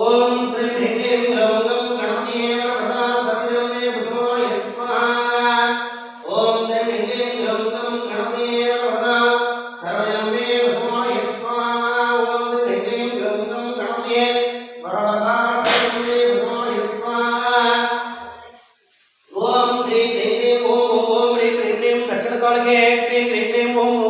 ஓம் ஸ்ரீ தேவி ஓம் ஓம் ரீம் ரீம் ரீம் தட்சணகாலகே கிரீம் கிரீம் கிரீம் ஓம்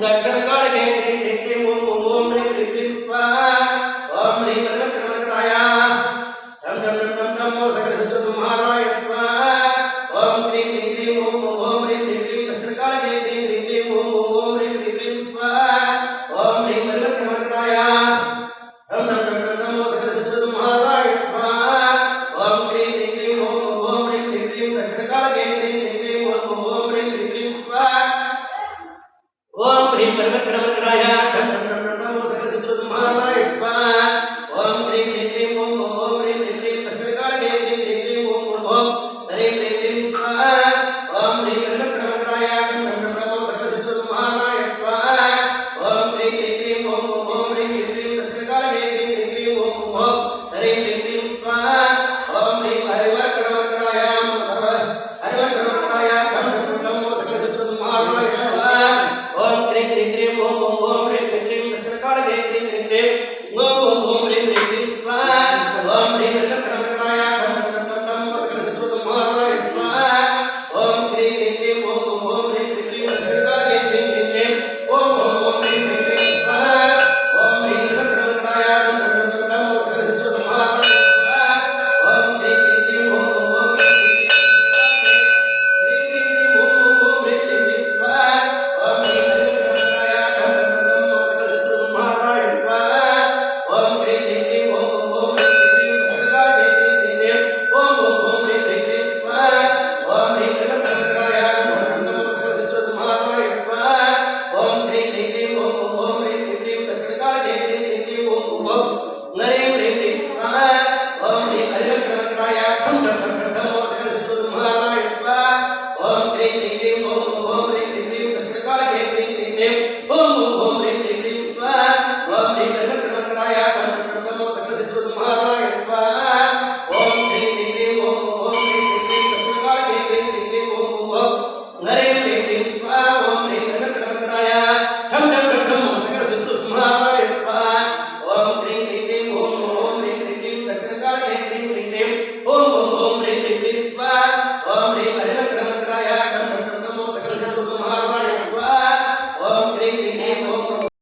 在这